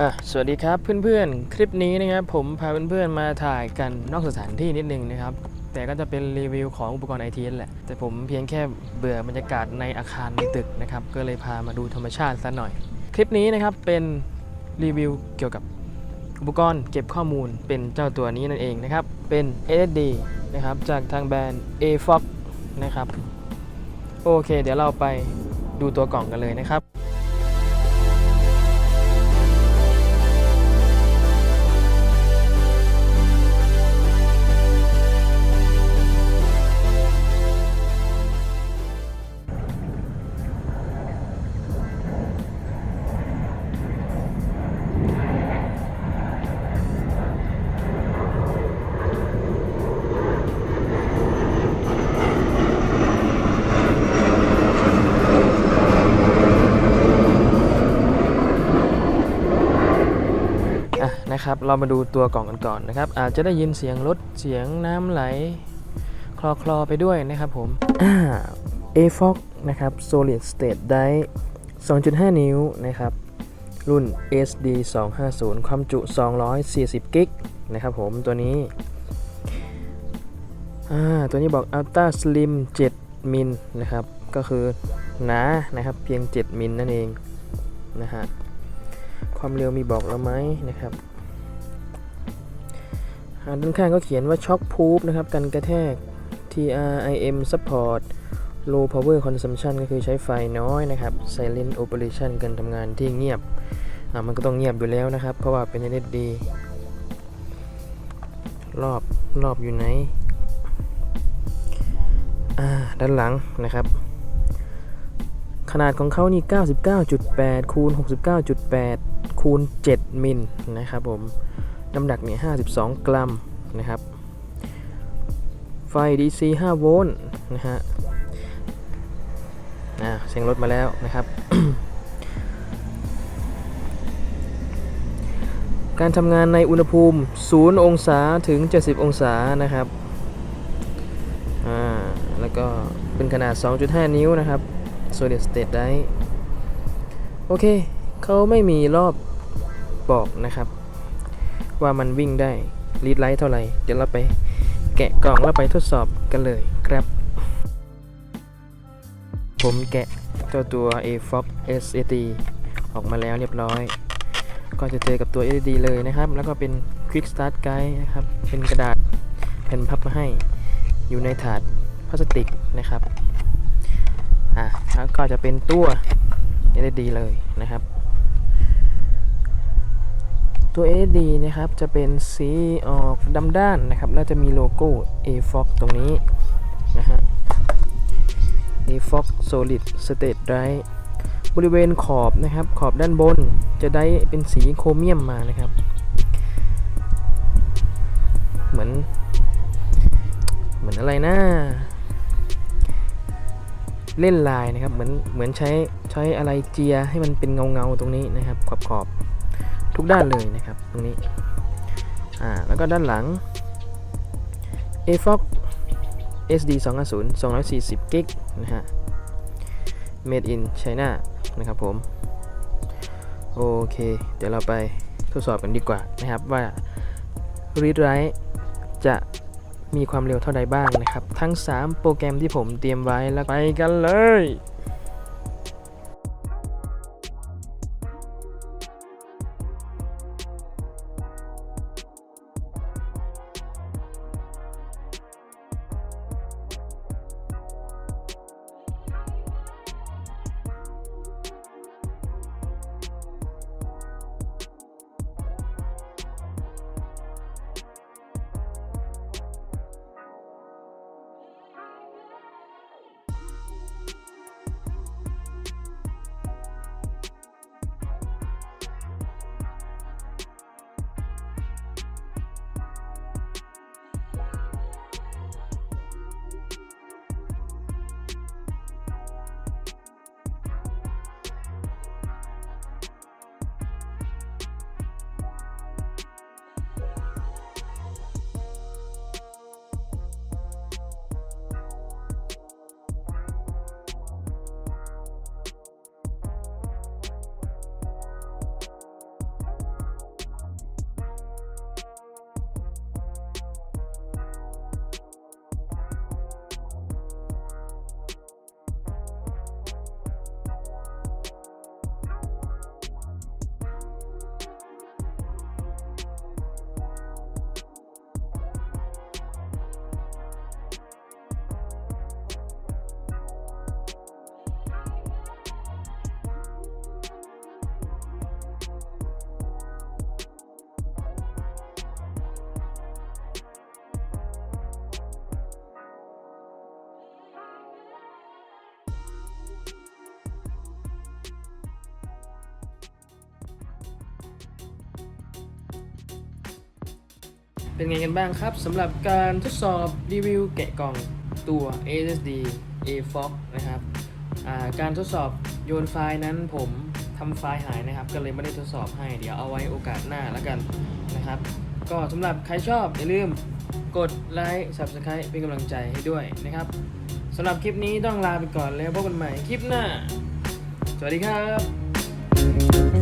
อะสวัสดีครับเพื่อนๆ คลิปนี้นะครับผมพาเพื่อนๆมาถ่ายกันนอกสถานที่นิดนึงนะครับ แต่ก็จะเป็นรีวิวของอุปกรณ์ไอทีนแหละ แต่ผมเพียงแค่เบื่อบรรยากาศในอาคารในตึกนะครับ ก็เลยพามาดูธรรมชาติซะหน่อย คลิปนี้นะครับเป็นรีวิวเกี่ยวกับอุปกรณ์เก็บข้อมูลเป็นเจ้าตัวนี้นั่นเองนะครับ เป็น SSD นะครับจากทางแบรนด์ AFOX นะครับ โอเค เดี๋ยวเราไปดูตัวกล่องกันเลยนะครับ นะครับ เรามาดูตัวกล่องกันก่อนนะครับ อาจจะได้ยินเสียงรถเสียงน้ำไหล คลอคลอๆไปด้วยนะครับผมอ่า AFOX นะครับ Solid State Die 2.5 นิ้วนะครับ รุ่น SD 250ความจุ 240 กิกนะครับผมตัวนี้ ตัวนี้บอก Ultra Slim 7 มิลนะครับ ก็คือหนานะครับเพียง 7 มิลนั่นเองนะฮะความเร็วมีบอกเราไหมนะครับ อ่าด้านข้างก็เขียนว่า Shock Proof นะครับกันกระแทก TRIM Support Low Power Consumption ก็คือใช้ไฟน้อยนะครับ Silent Operation การทำงานที่เงียบ มันก็ต้องเงียบอยู่แล้วนะครับ เพราะว่าเป็น SSD รอบรอบอยู่ไหนด้านหลังนะครับ ขนาดของเขานี่ 99.8 คูณ 69.8 คูณ 7 มิลนะครับผม น้ำหนักเนี่ย52 กรัมนะครับ ไฟ DC 5 โวลต์นะฮะอ่าเสียงรถมาแล้วนะครับการทำงานในอุณหภูมิ 0 องศาถึง 70 องศานะครับ อ่า แล้วก็เป็นขนาด 2.5 นิ้วนะครับ Solid State ได้ โอเค เขาไม่มีรอบบอกนะครับ ว่ามันวิ่งได้รีดไลท์เท่าไหร่ เดี๋ยวเราไปแกะกล่องแล้วไปทดสอบกันเลยครับ ผมแกะเจ้าตัว AFOX SAT ออกมาแล้วเรียบร้อย ก็จะเจอกับตัว SSD เลยนะครับ แล้วก็เป็น Quick Start Guide นะครับ เป็นกระดาษแผ่นพับมาให้อยู่ในถาดพลาสติกนะครับ อะแล้วก็จะเป็นตัว SSD เลยนะครับ ตัว SD นะครับ จะเป็นสีออกดำด้านนะครับ แล้วจะมีโลโก้ AFOX ตรงนี้นะฮะ AFOX Solid State Drive บริเวณขอบนะครับ ขอบด้านบนจะได้เป็นสีโครเมียมมานะครับ เหมือน เหมือนอะไรนะเล่นลายนะครับ เหมือน เหมือนใช้ ใช้อะไรเจียให้มันเป็นเงาเงาตรงนี้นะครับ ขอบขอบ ทุกด้านเลยนะครับ ตรงนี้ อ่า แล้วก็ด้านหลัง AFOX SD 250 240กิกนะฮะ Made in China นะครับผม โอเค เดี๋ยวเราไปทดสอบกันดีกว่านะครับว่า Read Write จะมีความเร็วเท่าใดบ้างนะครับ ทั้ง 3 โปรแกรมที่ผมเตรียมไว้แล้วไปกันเลย เป็นไงกันบ้างครับสำหรับการทดสอบรีวิวแกะกล่องตัว SSD AFOX นะครับาการทดสอบโยนไฟล์นั้นผมทำไฟล์หายนะครับ ก็เลยไม่ได้ทดสอบให้ เดี๋ยวเอาไว้โอกาสหน้าแล้วกันนะครับ ก็สำหรับใครชอบอย่าลืมกดไลค์ Subscribe เป็นกำลังใจให้ด้วยนะครับสำหรับคลิปนี้ต้องลาไปก่อนแล้วพบกันใหม่คลิปหน้า สวัสดีครับ